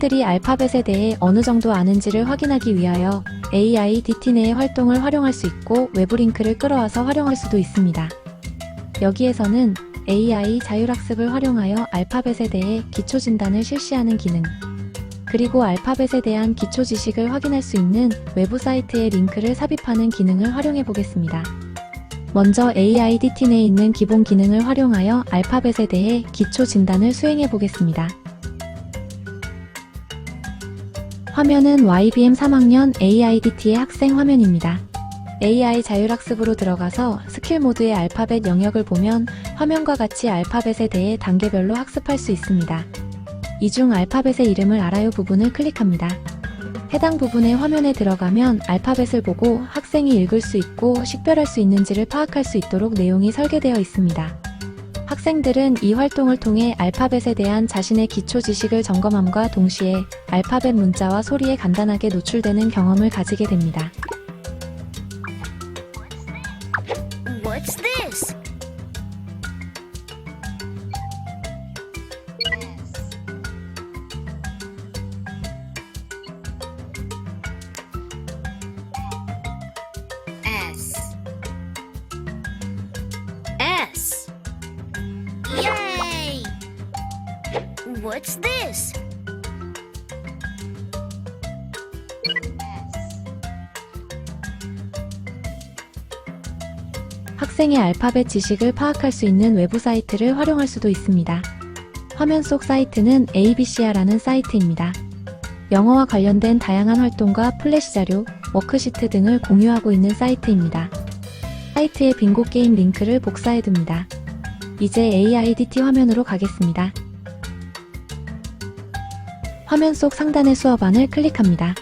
학생들이 알파벳에 대해 어느 정도 아는지를 확인하기 위하여 AI DT 내의 활동을 활용할 수 있고 외부 링크를 끌어와서 활용할 수도 있습니다. 여기에서는 AI 자율학습을 활용하여 알파벳에 대해 기초 진단을 실시하는 기능, 그리고 알파벳에 대한 기초 지식을 확인할 수 있는 외부 사이트의 링크를 삽입하는 기능을 활용해 보겠습니다. 먼저 AIDT 내에 있는 기본 기능을 활용하여 알파벳에 대해 기초 진단을 수행해 보겠습니다. 화면은 YBM 3학년 AIDT의 학생 화면입니다. AI 자율학습으로 들어가서 스킬 모드의 알파벳 영역을 보면 화면과 같이 알파벳에 대해 단계별로 학습할 수 있습니다. 이 중 알파벳의 이름을 알아요 부분을 클릭합니다. 해당 부분의 화면에 들어가면 알파벳을 보고 학생이 읽을 수 있고 식별할 수 있는지를 파악할 수 있도록 내용이 설계되어 있습니다. 학생들은 이 활동을 통해 알파벳에 대한 자신의 기초 지식을 점검함과 동시에 알파벳 문자와 소리에 간단하게 노출되는 경험을 가지게 됩니다. What's this? 학생의 알파벳 지식을 파악할 수 있는 외부 사이트를 활용할 수도 있습니다. 화면 속 사이트는 ABCR라는 사이트입니다. 영어와 관련된 다양한 활동과 플래시 자료, 워크시트 등을 공유하고 있는 사이트입니다. 사이트의 빙고 게임 링크를 복사해둡니다. 이제 AIDT 화면으로 가겠습니다. 화면 속 상단의 수업안을 클릭합니다.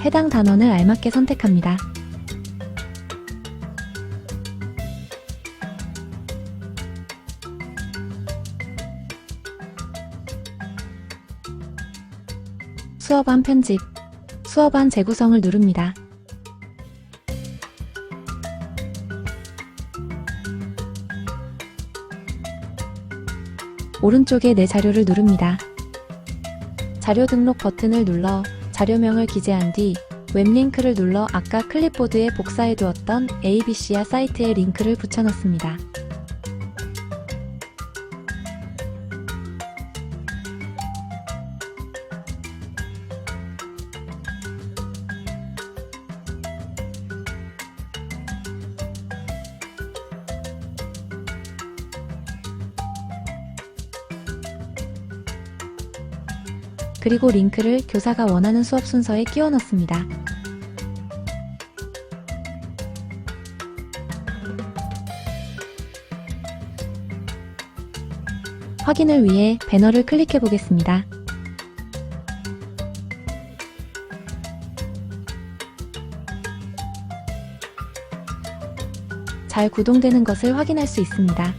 해당 단원을 알맞게 선택합니다. 수업안 편집, 수업안 재구성을 누릅니다. 오른쪽에 내 자료를 누릅니다. 자료 등록 버튼을 눌러 자료명을 기재한 뒤 웹링크를 눌러 아까 클립보드에 복사해 두었던 ABC야 사이트의 링크를 붙여넣습니다. 그리고 링크를 교사가 원하는 수업 순서에 끼워 넣습니다. 확인을 위해 배너를 클릭해 보겠습니다. 잘 구동되는 것을 확인할 수 있습니다.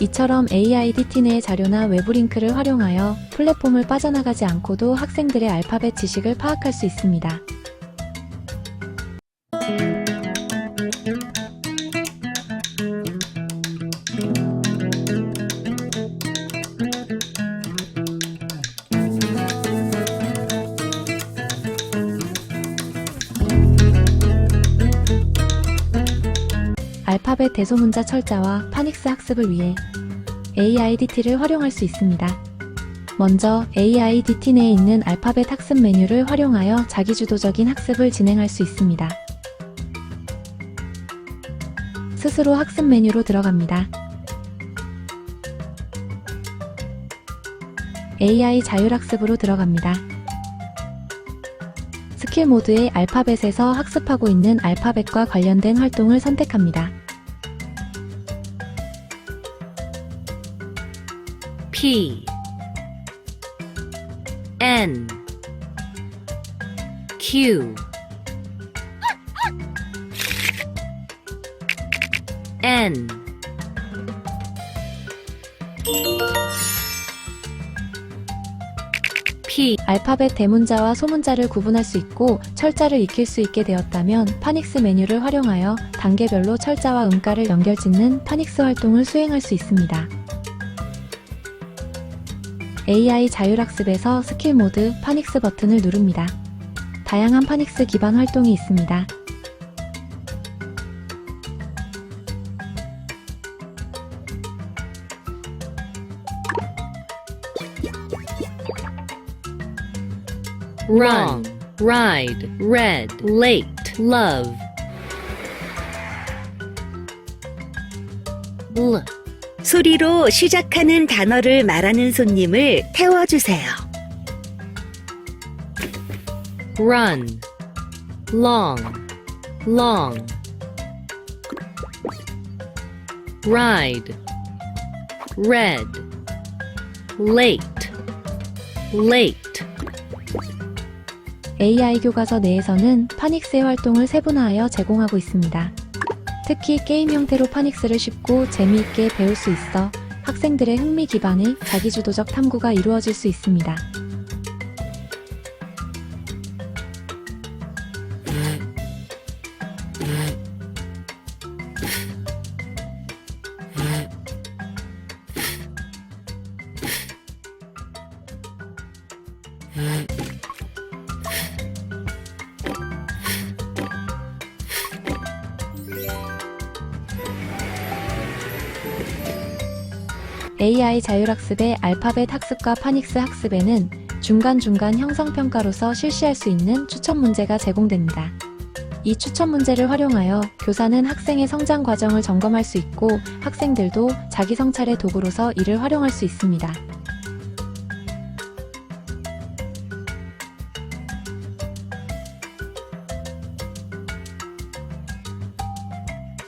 이처럼 AIDT 내의 자료나 외부 링크를 활용하여 플랫폼을 빠져나가지 않고도 학생들의 알파벳 지식을 파악할 수 있습니다. 알파벳 대소문자 철자와 파닉스 학습을 위해 AIDT를 활용할 수 있습니다. 먼저 AIDT 내에 있는 알파벳 학습 메뉴를 활용하여 자기주도적인 학습을 진행할 수 있습니다. 스스로 학습 메뉴로 들어갑니다. AI 자율학습으로 들어갑니다. 스킬 모드의 알파벳에서 학습하고 있는 알파벳과 관련된 활동을 선택합니다. N Q N P 알파벳 대문자와 소문자를 구분할 수 있고 철자를 익힐 수 있게 되었다면 파닉스 메뉴를 활용하여 단계별로 철자와 음가를 연결짓는 파닉스 활동을 수행할 수 있습니다. AI 자율학습에서 스킬 모드 파닉스 버튼을 누릅니다. 다양한 파닉스 기반 활동이 있습니다. wrong, ride, red, late, love. L, 소리로 시작하는 단어를 말하는 손님을 태워주세요. run, long, long. Ride, red, late, late. AI 교과서 내에서는 파닉스의 활동을 세분화하여 제공하고 있습니다. 특히 게임 형태로 파닉스를 쉽고 재미있게 배울 수 있어 학생들의 흥미 기반의 자기주도적 탐구가 이루어질 수 있습니다. AI 자율학습의 알파벳 학습과 파닉스 학습에는 중간중간 형성평가로서 실시할 수 있는 추천 문제가 제공됩니다. 이 추천 문제를 활용하여 교사는 학생의 성장 과정을 점검할 수 있고 학생들도 자기 성찰의 도구로서 이를 활용할 수 있습니다.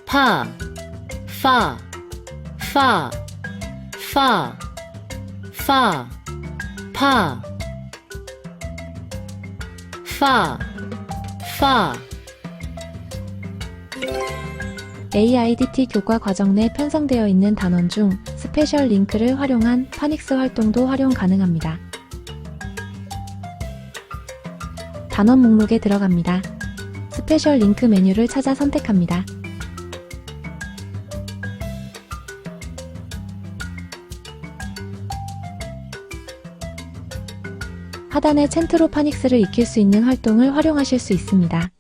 pa, fa, fa, fa, fa, pa, fa, fa. AIDT 교과 과정 내 편성되어 있는 단원 중 스페셜 링크를 활용한 파닉스 활동도 활용 가능합니다. 단원 목록에 들어갑니다. 스페셜 링크 메뉴를 찾아 선택합니다. 하단의 챈트로 파닉스를 익힐 수 있는 활동을 활용하실 수 있습니다.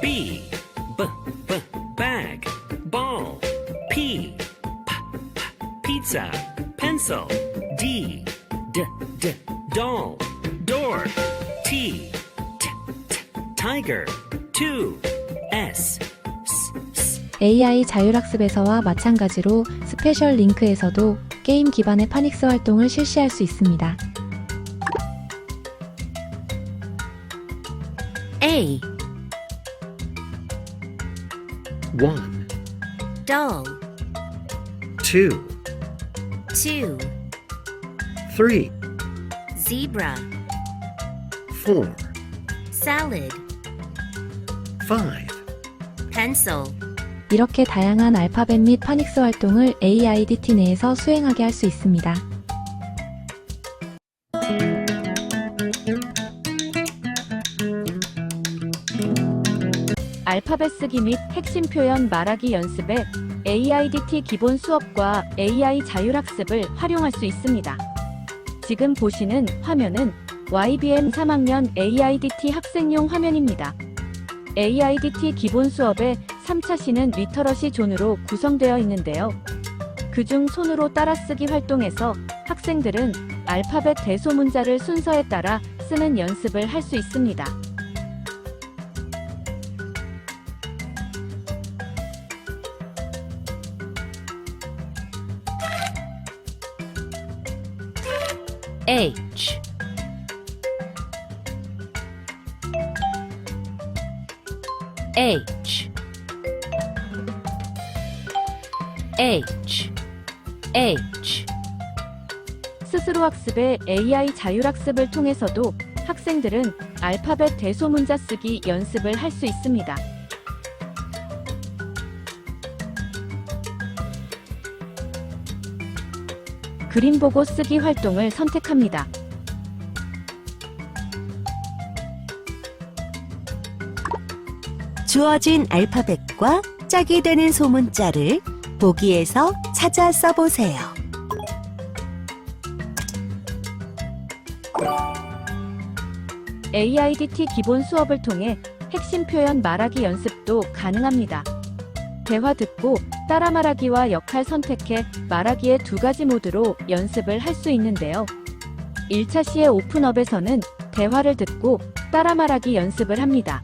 B, b, b, bag, ball. P, p, p, pizza, pencil. D, d, d, doll, door. T, t, t, tiger. Two, S, s, s. AI 자율학습에서와 마찬가지로 스페셜 링크에서도 게임 기반의 파닉스 활동을 실시할 수 있습니다. A, One, doll, two, two, three, zebra, four, salad, five. pencil. 이렇게 다양한 알파벳 및 파닉스 활동을 AIDT 내에서 수행하게 할 수 있습니다. 알파벳 쓰기 및 핵심 표현 말하기 연습에 AIDT 기본 수업과 AI 자율학습을 활용할 수 있습니다. 지금 보시는 화면은 YBM 3학년 AIDT 학생용 화면입니다. AIDT 기본 수업의 3차 시는 리터러시 존으로 구성되어 있는데요. 그중 손으로 따라쓰기 활동에서 학생들은 알파벳 대소문자를 순서에 따라 쓰는 연습을 할 수 있습니다. H, H. 스스로 학습의 AI 자율학습을 통해서도 학생들은 알파벳 대소 문자 쓰기 연습을 할 수 있습니다. 그림 보고 쓰기 활동을 선택합니다. 주어진 알파벳과 짝이 되는 소문자를 보기에서 찾아 써보세요. AIDT 기본 수업을 통해 핵심 표현 말하기 연습도 가능합니다. 대화 듣고 따라 말하기와 역할 선택해 말하기의 두 가지 모드로 연습을 할 수 있는데요. 1차 시의 오픈업에서는 대화를 듣고 따라 말하기 연습을 합니다.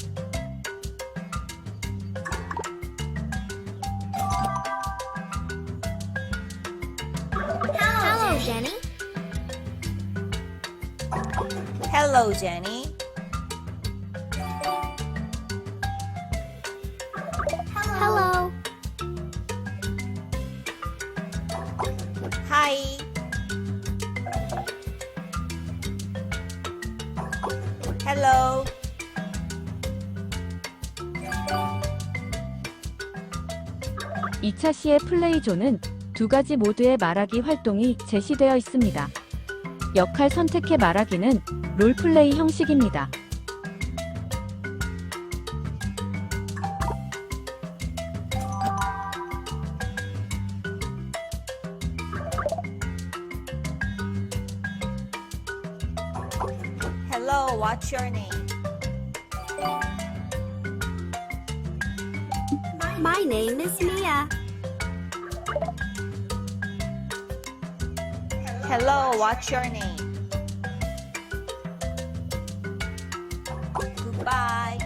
Hello, Jenny. Hello. Hi. Hello. 이차 시의 플레이존은 두 가지 모드의 말하기 활동이 제시되어 있습니다. 역할 선택해 말하기는 롤플레이 형식입니다. Hello, what's your name? My name is Mia. Hello, what's your name? Goodbye.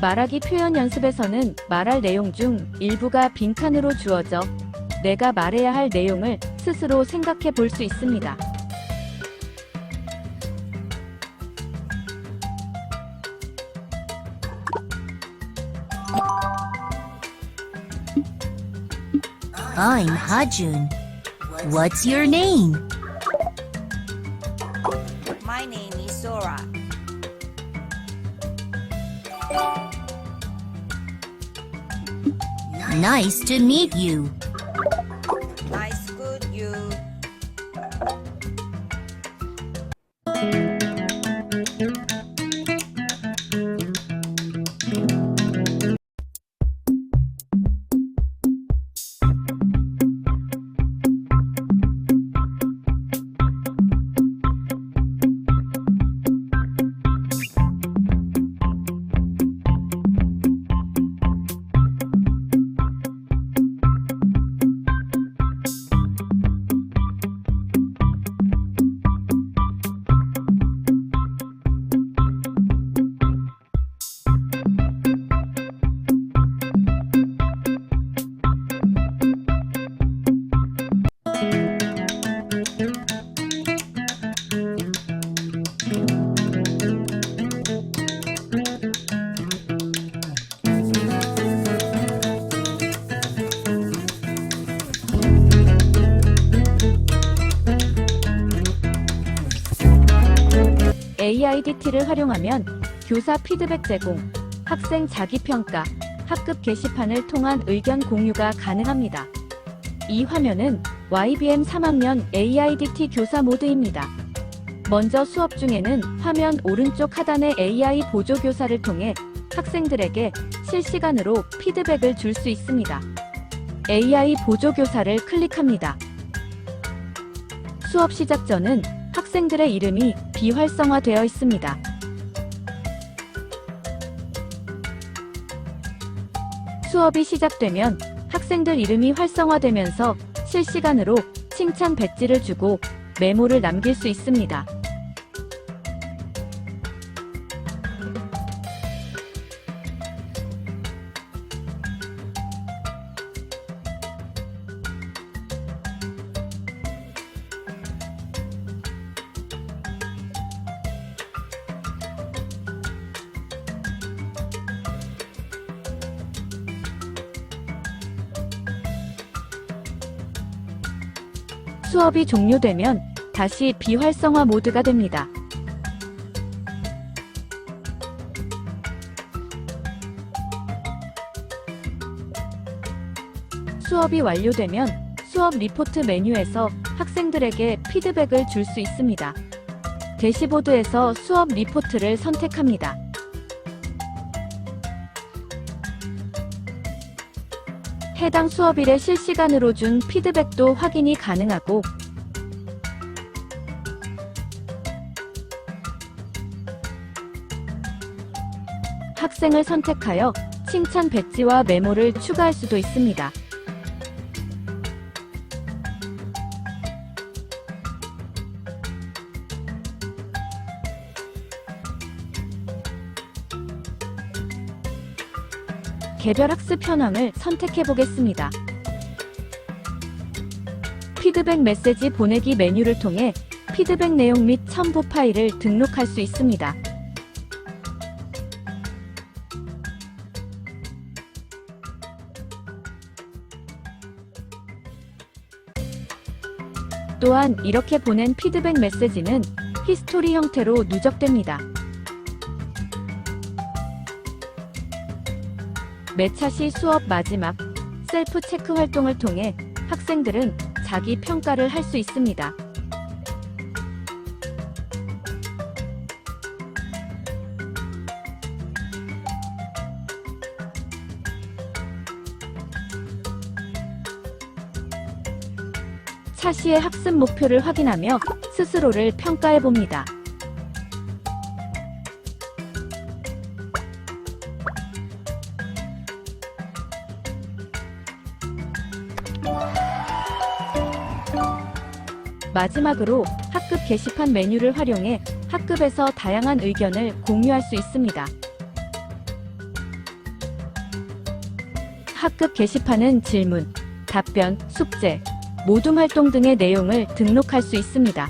말하기 표현 연습에서는 말할 내용 중 일부가 빈칸으로 주어져 내가 말해야 할 내용을 스스로 생각해 볼 수 있습니다. I'm Hajun. What's your name? My name is Sora. Nice to meet you. AIDT를 활용하면 교사 피드백 제공, 학생 자기평가, 학급 게시판을 통한 의견 공유가 가능합니다. 이 화면은 YBM 3학년 AIDT 교사 모드입니다. 먼저 수업 중에는 화면 오른쪽 하단의 AI 보조교사를 통해 학생들에게 실시간으로 피드백을 줄 수 있습니다. AI 보조교사를 클릭합니다. 수업 시작 전은 학생들의 이름이 비활성화되어 있습니다. 수업이 시작되면 학생들 이름이 활성화되면서 실시간으로 칭찬 배지를 주고 메모를 남길 수 있습니다. 수업이 종료되면 다시 비활성화 모드가 됩니다. 수업이 완료되면 수업 리포트 메뉴에서 학생들에게 피드백을 줄 수 있습니다. 대시보드에서 수업 리포트를 선택합니다. 해당 수업일에 실시간으로 준 피드백도 확인이 가능하고 학생을 선택하여 칭찬 배지와 메모를 추가할 수도 있습니다. 개별 학습 현황을 선택해 보겠습니다. 피드백 메시지 보내기 메뉴를 통해 피드백 내용 및 첨부 파일을 등록할 수 있습니다. 또한 이렇게 보낸 피드백 메시지는 히스토리 형태로 누적됩니다. 매차 시 수업 마지막 셀프 체크 활동을 통해 학생들은 자기 평가를 할 수 있습니다. 차시의 학습 목표를 확인하며 스스로를 평가해 봅니다. 마지막으로 학급 게시판 메뉴를 활용해 학급에서 다양한 의견을 공유할 수 있습니다. 학급 게시판은 질문, 답변, 숙제, 모둠 활동 등의 내용을 등록할 수 있습니다.